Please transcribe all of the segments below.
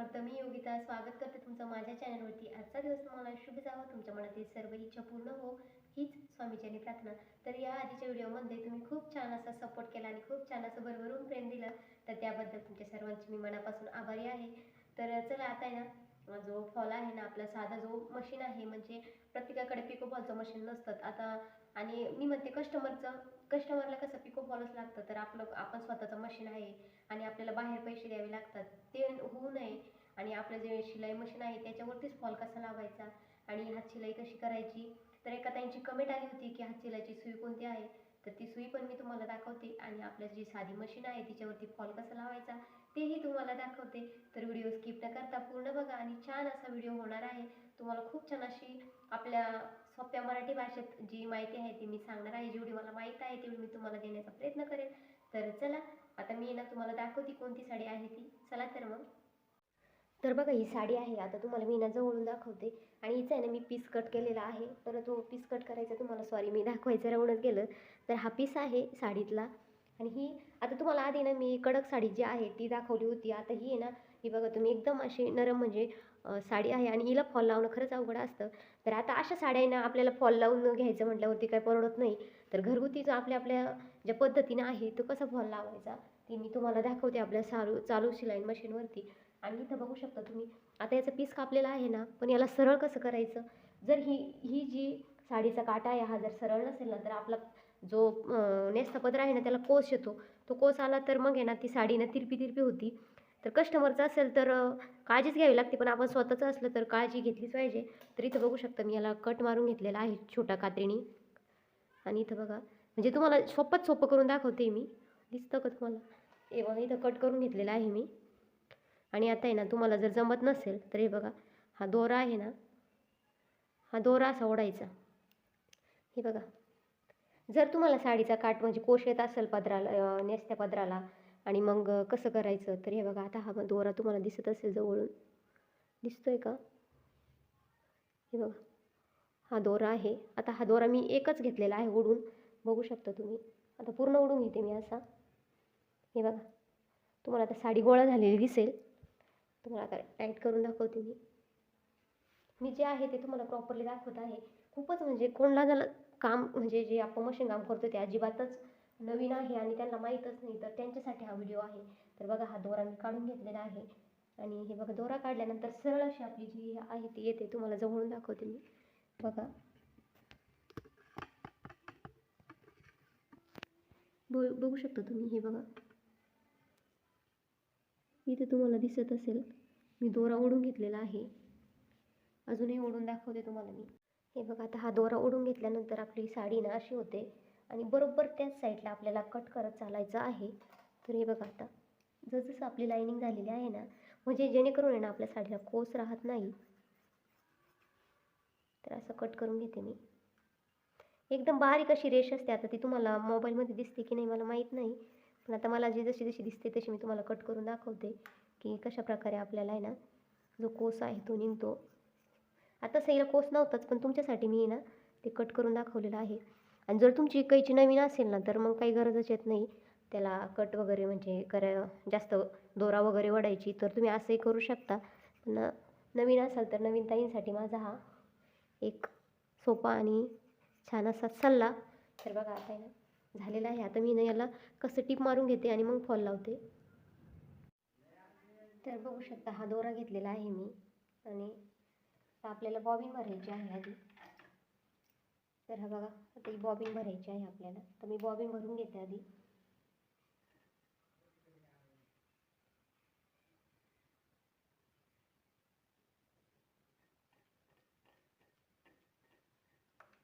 समर्थ मी योगिता स्वागत करते तुमचं माझ्या चॅनलवरती. आजचा दिवस तुम्हाला शुभ जावा. तुमच्या मनातील सर्व इच्छा पूर्ण हो हीच स्वामीजींनी प्रार्थना. तर या आधीच्या व्हिडिओमध्ये तुम्ही खूप छान असा सपोर्ट केला आणि खूप छान असं भरभरून प्रेम दिलं. तर त्याबद्दल तुमच्या सर्वांची मी मनापासून आभारी आहे. तर चला आता आहे ना जो फॉल आहे ना आपला साधा जो मशीन आहे म्हणजे प्रत्येकाकडे पिको फॉलचं मशीन नसतात. आता आणि मी म्हणते कस्टमरचं कस्टमरला कसं पिको फॉलच लागतं. तर आपलं आपण स्वतःचं मशीन आहे आणि आपल्याला बाहेर पैसे द्यावे लागतात. ते होऊ नये. आणि आपलं जे शिलाई मशीन आहे त्याच्यावरतीच फॉल कसा लावायचा? आणि हात शिलाई कशी करायची? तर एका त्यांची कमेंट आली होती की हात शिलाईची सुई कोणती आहे? तर ती सुई पण मी तुम्हाला दाखवते. आणि आपलं जी साधी मशीन आहे तिच्यावरती फॉल कसा लावायचा? तेही तुम्हाला दाखवते. तर व्हिडिओ स्किप न करता पूर्ण बघा. आणि छान असा व्हिडिओ होणार आहे. तुम्हाला खूप छान अशी आपल्या सोप्या मराठी भाषेत जी माहिती आहे ती मी सांगणार आहे. जेवढी मला माहीत आहे तेवढी मी तुम्हाला देण्याचा प्रयत्न करेन. तर चला आता मी ना तुम्हाला दाखवते कोणती साडी आहे ती. चला तर मग. तर बघा ही साडी आहे. आता तुम्हाला मी ना जवळून दाखवते. आणि हिचा आहे ना मी पीस कट केलेला आहे. तर तो पीस कट करायचा तुम्हाला सॉरी मी दाखवायचं राहूनच गेलं. तर हा पीस आहे साडीतला. आणि ही आता तुम्हाला आधी ना मी कडक साडी जी आहे ती दाखवली होती. आता ही आहे ना ही बघा तुम्ही एकदम अशी नरम म्हणजे साडी आहे आणि हिला फॉल लावणं खरंच अवघड असतं. तर आता अशा साड्यांना आपल्याला फॉल लावून घ्यायचं म्हटल्यावरती काय परवडत नाही. तर घरगुतीचं आपल्या आपल्या ज्या पद्धतीनं आहे तो कसा फॉल लावायचा ती मी तुम्हाला दाखवते आपल्या चालू चालू शिलाई मशीनवरती आणि इथं बघू शकता तुम्ही आता याचा पीस कापलेला आहे ना पण याला सरळ कसं करायचं? जर ही ही जी साडीचा काटा आहे हा जर सरळ नसेल ना तर आपला जो अं, नेसता पदर आहे ना त्याला कोस येतो. तो कोस आला तर मग आहे ना ती साडी ना तिरपी तिरपी होती. तर कस्टमरचं असेल तर काळजीच घ्यावी लागते. पण आपण स्वतःचं असलं तर काळजी घेतलीच पाहिजे. तर इथं बघू शकता मी याला कट मारून घेतलेला आहे छोटा कात्रीनी आणि इथं बघा म्हणजे तुम्हाला सोपंच सोपं करून दाखवते मी. दिसतं का तुम्हाला? हे बघा इथं कट करून घेतलेला आहे मी. आणि आता आहे ना तुम्हाला जर जमत नसेल तर हे बघा हा दोरा आहे ना हा दोरा असा ओढायचा. हे बघा. जर तुम्हाला साडीचा काट म्हणजे कोश येत असेल पदराला नेसत्या पदराला आणि मग कसं करायचं? तर हे बघा आता हा दोरा तुम्हाला दिसत असेल जवळून. दिसतोय का? हे बघा. हा दोरा आहे. आता हा दोरा मी एकच घेतलेला आहे ओढून. बघू शकता तुम्ही. आता पूर्ण ओढून घेते मी असा. हे बघा. तुम्हाला आता साडी गोळा झालेली दिसेल. तुम्हाला आता टाईट करून दाखवते मी. मी जे आहे ते तुम्हाला प्रॉपरली दाखवत आहे. खूपच म्हणजे कोणला झालं काम म्हणजे जे आपण मशीन काम करतो ते अजिबातच नवीन आहे आणि त्यांना माहीतच नाही तर त्यांच्यासाठी हा व्हिडिओ आहे. तर बघा हा दोरा मी काढून घेतलेला आहे. आणि हे बघा दोरा काढल्यानंतर सरळ अशी आपली जी आहे ती येते. तुम्हाला जवळून दाखवते मी. बघा बघू शकता तुम्ही हे बघा. इथे तुम्हाला दिसत असेल मी दोरा ओढून घेतलेला आहे. अजूनही ओढून दाखवते तुम्हाला मी. हे बघा आता हा दोरा ओढून घेतल्यानंतर आपली साडी ना अशी होते. आणि बरोबर त्याच साईडला आपल्याला कट करत चालायचं आहे. तर हे बघा आता. जसजसं आपली लाईनिंग झालेली आहे ना म्हणजे जेणेकरून आहे ना आपल्या साडीला कोस राहत नाही. तर असं कट करून घेते मी. एकदम बारीक अशी रेष असते. आता ती तुम्हाला मोबाईलमध्ये दिसते की नाही मला माहीत नाही. पण आता मला जी जशी जशी दिसते तशी मी तुम्हाला कट करून दाखवते की कशा प्रकारे आपल्याला आहे ना जो कोस आहे तो निघतो. आता सईला कोस नव्हताच पण तुमच्यासाठी मी आहे ना ते कट करून दाखवलेलं आहे. आणि जर तुमची कैची नवीन असेल ना तर मग काही गरजच येत नाही. त्याला कट वगैरे म्हणजे करा जास्त दोरा वगैरे वडायची तर तुम्ही असंही करू शकता. पण नवीन असाल तर नवीन ताईंसाठी माझा हा एक सोपा आणि छान असा सल्ला. तर बघा आता आहे ना झालेला आहे. आता मी ना याला कसं टीप मारून घेते आणि मग फॉल लावते. तर बघू शकता हा दोरा घेतलेला आहे मी. आणि आपल्याला बॉबिन भरायची आहे आधी. तर हा बघा आता ही बॉबिन भरायची आहे आपल्याला. तर मी बॉबिन भरून घेते आधी.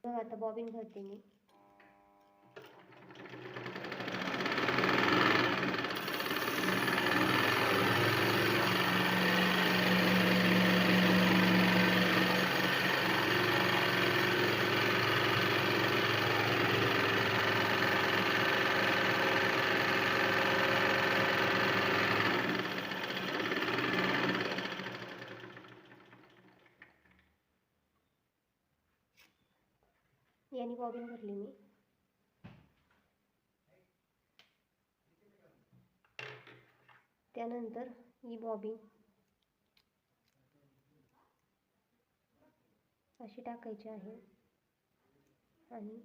बघा आता बॉबिन भरते मी. बॉबिन भरली मी. त्यानंतर ही बॉबिन अशी टाकायची आहे. आणि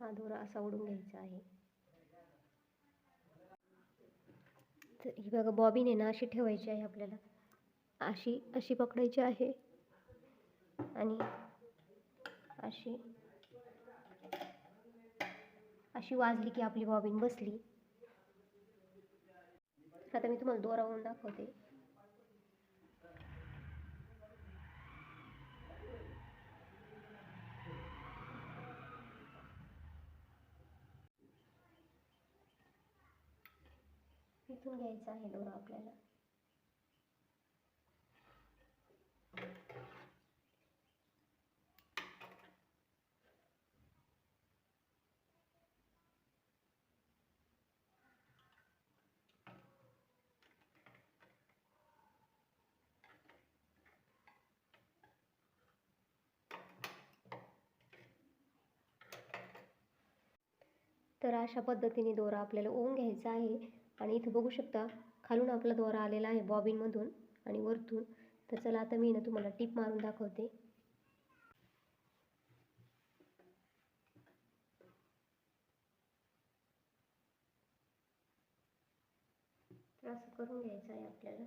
हा दोरा असा ओढून घ्यायचा आहे. तर ही बघा बॉबीन आहे ना अशी ठेवायची आहे आपल्याला. अशी अशी पकडायची आहे. आणि अशी अशी वाजली की आपली बॉबीन बसली. आता मी तुम्हाला दोरावून दाखवते. इथून घ्यायचा आहे दोरा आपल्याला. तर अशा पद्धतीने दोरा आपल्याला ओवून घ्यायचा आहे. आणि इथं बघू शकता खालून आपला दोरा आलेला आहे बॉबिनमधून आणि वरतून. तर चला आता मी ना तुम्हाला टिप मारून दाखवते. तर असं करून घ्यायचं आहे आपल्याला.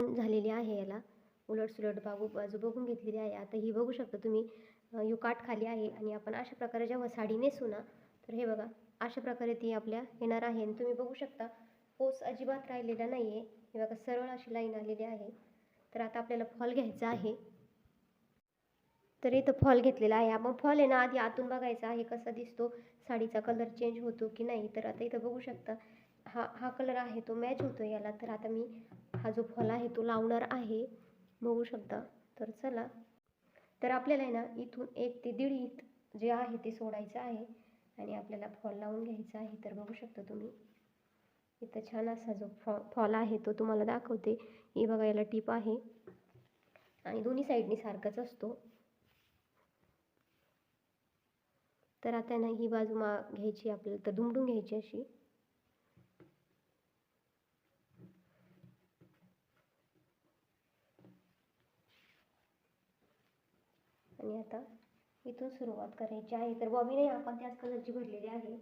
झालेली आहे याला. उलट सुलट बाजू बाजू बघून घेतलेली आहे. आता ही बघू शकता तुम्ही युकाट यू काठ खाली आहे आणि आपण अशा प्रकारे जेव्हा साडी नेसू ना तर हे बघा अशा प्रकारे ती आपल्या येणार आहे आणि तुम्ही बघू शकता पोस अजिबात राहिलेला नाही आहे हे बघा सरळ अशी लाईन आलेली आहे. तर आता आपल्याला फॉल घ्यायचा आहे. तर इथं फॉल घेतलेला आहे. आपण फॉल आहे ना आधी आतून बघायचा आहे कसा दिसतो साडीचा कलर चेंज होतो की नाही. तर आता इथं बघू शकता हा हा कलर आहे तो मॅच होतो याला. तर आता मी हा जो फॉल आहे तो लावणार आहे. बघू शकता. तर चला. तर आपल्याला आहे ना इथून एक ते दीड इंच जे आहे ते सोडायचं आहे. आणि आपल्याला फॉल लावून घ्यायचा आहे. तर बघू शकता तुम्ही. इथं छान असा जो फॉ फॉल आहे तो तुम्हाला दाखवते. ही बघा याला टीप आहे. आणि दोन्ही साईडनी सारखाच असतो. तर आता ना ही बाजू मा घ्यायची आपल्याला. तर दुमडून घ्यायची अशी. आणि आता इथून सुरुवात करायची आहे तर बॉबी नाही आपण त्याच कलरची भरलेली आहे.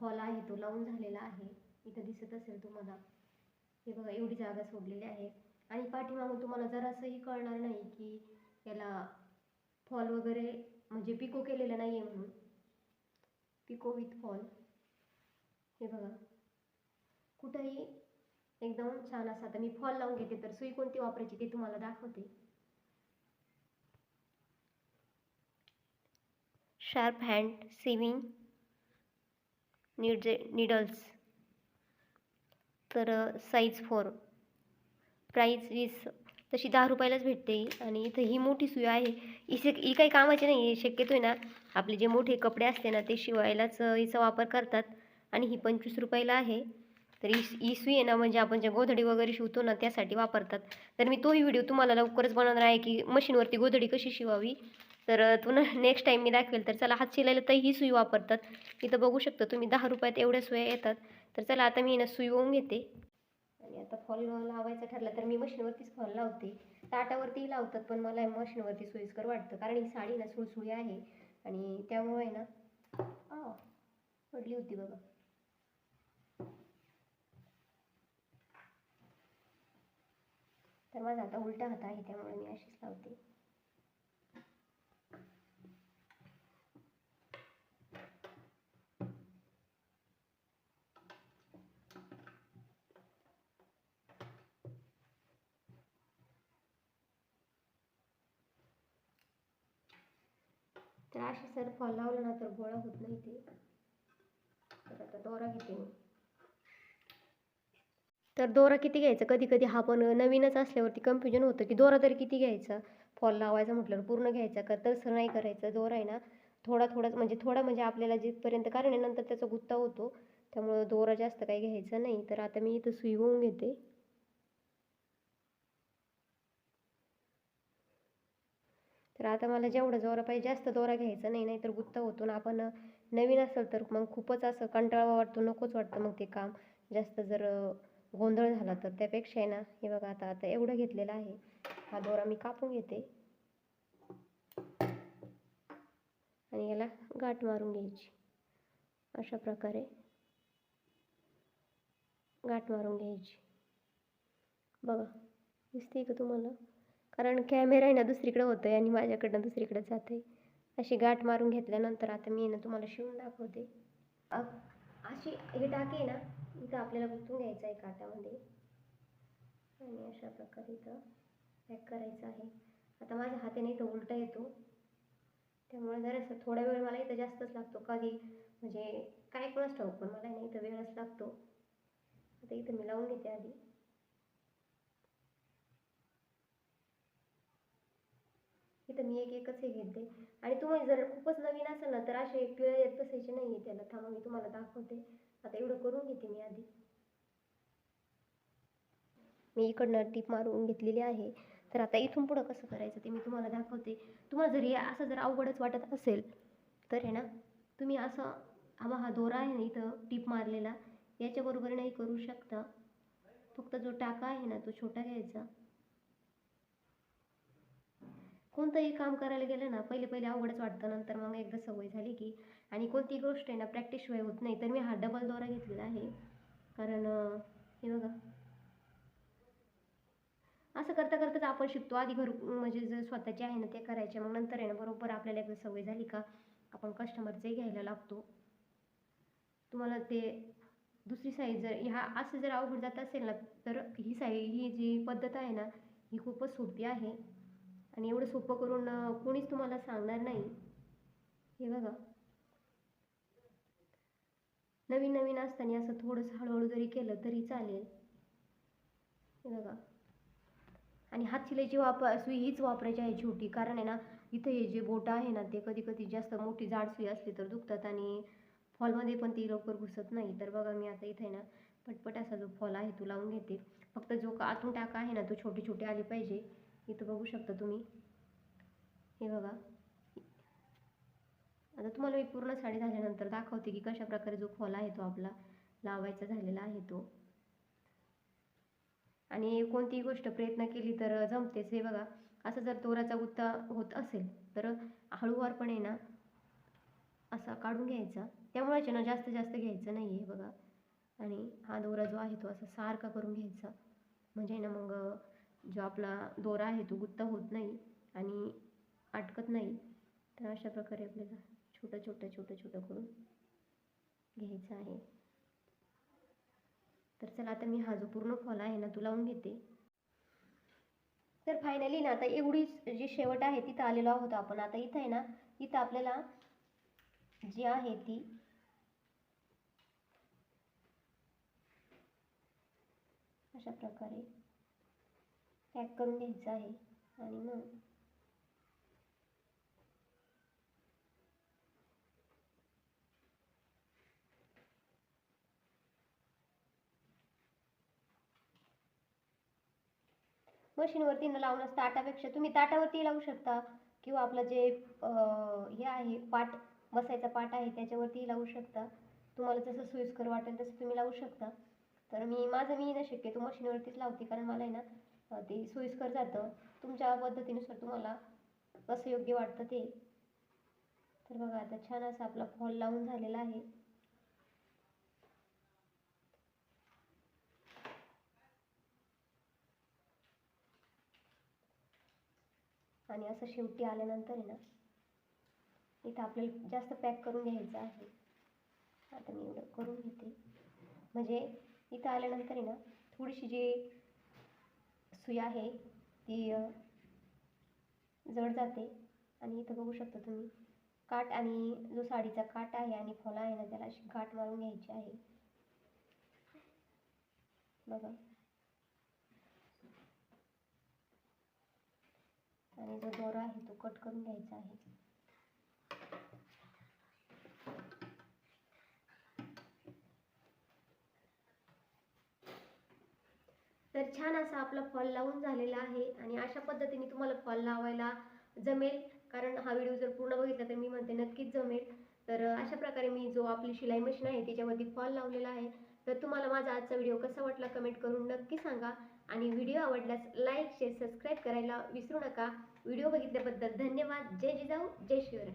फॉल आहे तो लावून झालेला आहे. इथं दिसत असेल तुम्हाला. हे बघा एवढी जागा सोडलेली आहे. आणि पाठीमागून तुम्हाला जरासंही कळणार नाही की याला फॉल वगैरे म्हणजे पिको केलेलं नाही आहे म्हणून. Pico with fall. हे बघा. कुठंही एकदम छान असा आता मी फॉल लावून घेते तर सुई कोणती वापरायची ते तुम्हाला दाखवते. Sharp hand sewing need needles. तर साईज फोर प्राईज वीस. तशी दहा रुपयालाच भेटते ही. आणि इथं ही मोठी सुई आहे. इसे ही काही कामाची नाही आहे शक्यतो आहे ना आपले जे मोठे कपडे असते ना ते शिवायलाच हिचा वापर करतात. आणि ही पंचवीस रुपयाला आहे. तर ही ही सुई आहे ना म्हणजे आपण जे गोधडी वगैरे शिवतो ना त्यासाठी वापरतात. तर मी तोही व्हिडिओ तुम्हाला लवकरच बनवणार आहे की मशीनवरती गोधडी कशी शिवावी? तर पुन्हा नेक्स्ट टाईम मी दाखवेल. तर चला हात शिलायला तर ही सुई वापरतात. इथं बघू शकता तुम्ही दहा रुपयात एवढ्या सुया येतात. तर चला आता मी ना सुई होऊन घेते. आणि आता फॉल लावायचं ठरलं तर मी मशीनवरतीच फॉल लावते. ताटावरतीही लावतात पण मला मशीनवरती सोयीस्कर वाटतं. कारण ही साडी ना सुळसुळी आहे. आणि त्यामुळे ना पडली होती बघा. तर माझा आता उलटा हात आहे त्यामुळे मी अशीच लावते. तर अशी सर फॉल लावलं ना तर गोळा होत नाही ते. तर आता दोरा घेते मी. तर दोरा किती घ्यायचा? कधी कधी हा पण नवीनच असल्यावरती कन्फ्युजन होतं की दोरा तरी किती घ्यायचा? फॉल लावायचा म्हटल्यावर पूर्ण घ्यायचा का? तसं नाही करायचं. दोरा आहे ना थोडा थोडाच म्हणजे थोडा म्हणजे आपल्याला जिथपर्यंत कारण आहे नंतर त्याचा गुत्ता होतो. त्यामुळं दोरा जास्त काही घ्यायचा नाही. तर आता मी इथं सुई होऊन घेते. तर आता मला जेवढा जोरा पाहिजे जास्त दोरा घ्यायचा नाही नाहीतर गुत्ता होतो ना आपण नवीन असेल तर मग खूपच असं कंटाळा वाटतो नकोच वाटतं मग ते काम. जास्त जर गोंधळ झाला तर त्यापेक्षा आहे ना. हे बघा आता आता एवढं घेतलेलं आहे. हा दोरा मी कापून घेते. आणि याला गाठ मारून घ्यायची. अशा प्रकारे. गाठ मारून घ्यायची. बघा दिसते का तुम्हाला? कारण कॅमेरा आहे ना दुसरीकडे होतो आहे आणि माझ्याकडनं दुसरीकडे जात आहे अशी गाठ मारून घेतल्यानंतर आता मी ना तुम्हाला शिवून दाखवते. अशी हे टाके आहे ना इथं आपल्याला गुंतून घ्यायचं आहे काटामध्ये आणि अशा प्रकारे इथं पॅक करायचं आहे. आता माझ्या हाताने इथं उलटा येतो. त्यामुळे जरासं थोडा वेळ मला इथं जास्तच लागतो कधी म्हणजे काय कोणाच ठाऊक पण मला नाही इथं वेळच लागतो. आता इथं मी लावून घेते आधी. इथं मी एक एकच हे घेते. आणि तुम्ही जर खूपच नवीन असेल ना तर असे पिळे येत बसायचे नाही आहे त्याला. थांबा मी तुम्हाला दाखवते. आता एवढं करून घेते मी आधी. मी इकडनं टीप मारून घेतलेली आहे. तर आता इथून पुढं कसं करायचं ते मी तुम्हाला दाखवते. तुम्हाला जर हे असं जर अवघडच वाटत असेल तर आहे ना तुम्ही असं आम्हा हा दोरा आहे ना इथं टीप मारलेला याच्याबरोबर नाही करू शकता. फक्त जो टाका आहे ना तो छोटा घ्यायचा. कोणतंही काम करायला गेलं ना पहिले पहिले अवघडच वाटतं. नंतर मग एकदा सवय झाली की आणि कोणती गोष्ट आहे ना प्रॅक्टिसशिवाय होत नाही. तर मी हा डबल दोरा घेतलेला आहे. कारण हे बघा. असं करता करताच आपण शिकतो. आधी घर म्हणजे जर स्वतःचे आहे ना ते करायचे. मग नंतर आहे ना बरोबर आपल्याला एकदा सवय झाली का आपण कस्टमरचे घ्यायला लागतो. तुम्हाला ते दुसरी साईज जर ह्या असं जर अवघड जात असेल ना तर ही साई ही जी पद्धत आहे ना ही खूपच सोपी आहे. आणि एवढं सोपं करून कोणीच तुम्हाला सांगणार नाही. हे बघा. नवीन नवीन असताना असं थोडंसं हळूहळू जरी केलं तरी चालेल. हे बघा. आणि हात शिलाईची वापर सुई हीच वापरायची आहे छोटी. कारण आहे ना इथे हे जे बोटं आहे ना ते कधी कधी जास्त मोठी जाड सुई असली तर दुखतात आणि फॉलमध्ये पण ती लवकर घुसत नाही. तर बघा मी आता इथे ना पटपट असा जो फॉल आहे तो लावून घेते. फक्त जो का आतून टाका आहे ना तो छोटे छोटे आले पाहिजे. इथं बघू शकता तुम्ही. हे बघा. आता तुम्हाला मी पूर्ण साडी झाल्यानंतर दाखवते की कशा प्रकारे जो फॉल आहे तो आपला लावायचा झालेला आहे तो. आणि कोणतीही गोष्ट प्रयत्न केली तर जमतेच. हे बघा असं जर दोराचा गुत्ता होत असेल तर हळूवारपणे ना असा काढून घ्यायचा. त्यामुळेच ना जास्त जास्त घ्यायचं नाही आहे बघा. आणि हा दोरा जो आहे तो असा सारखा करून घ्यायचा. म्हणजे ना मग जो आपला दोरा आहे तो गुत्ता होत नाही आणि अटकत नाही तर अशा प्रकारे आपल्याला छोटं छोटं छोटं छोटं करून घ्यायचं आहे. तर चला आता मी हा जो पूर्ण फॉल आहे ना तो लावून घेते. तर फायनली ना आता एवढीच जी शेवट आहे तिथं आलेलो आहोत आपण. आता इथं आहे ना इथं आपल्याला जी आहे ती अशा प्रकारे पॅक करून घ्यायचं आहे. आणि मग मशीनवरती न लावणं ताटापेक्षा तुम्ही ताटावरती लावू शकता. किंवा आपलं जे हे आहे पाट बसायचा पाट आहे त्याच्यावरती लावू शकता. तुम्हाला जसं सोयीस्कर वाटेल तसं तुम्ही लावू शकता. तर मी माझं मी ना शक्यतो मशीनवरतीच लावते कारण मला आहे ना ते सोयीस्कर जातं. तुमच्या पद्धतीनुसार तुम्हाला कसं योग्य वाटतं ते. तर बघा आता छान असा आपला फॉल लावून झालेला आहे. आणि असं शेवटी आल्यानंतर आहे ना इथं आपल्याला जास्त पॅक करून घ्यायचं आहे. आता मी एवढं करून घेते. म्हणजे इथं आल्यानंतर आहे ना थोडीशी जी सुई आहे ती जड जाते. आणि इथं बघू शकता तुम्ही काठ आणि जो साडीचा काठ आहे आणि फॉला आहे ना त्याला अशी गाठ मारून घ्यायची आहे. बघा. आणि जो दोरा आहे तो कट करून घ्यायचा आहे. छान असा आपला फॉल लावून झालेला आहे आणि अशा पद्धतीने तुम्हाला फॉल लावायला जमेल. कारण हा व्हिडिओ जर पूर्ण बघितला तर मी म्हणते नक्कीच जमेल. तर अशा प्रकारे मी जो आपली शिलाई मशीन आहे त्याच्यावरती फॉल लावलेला आहे. तर तुम्हाला माझा आजचा व्हिडिओ कसा वाटला कमेंट करून नक्की सांगा. आणि व्हिडिओ आवडल्यास लाईक शेअर सबस्क्राईब करायला विसरू नका. व्हिडिओ बघितल्याबद्दल धन्यवाद. जय जिजाऊ जय शिवराय.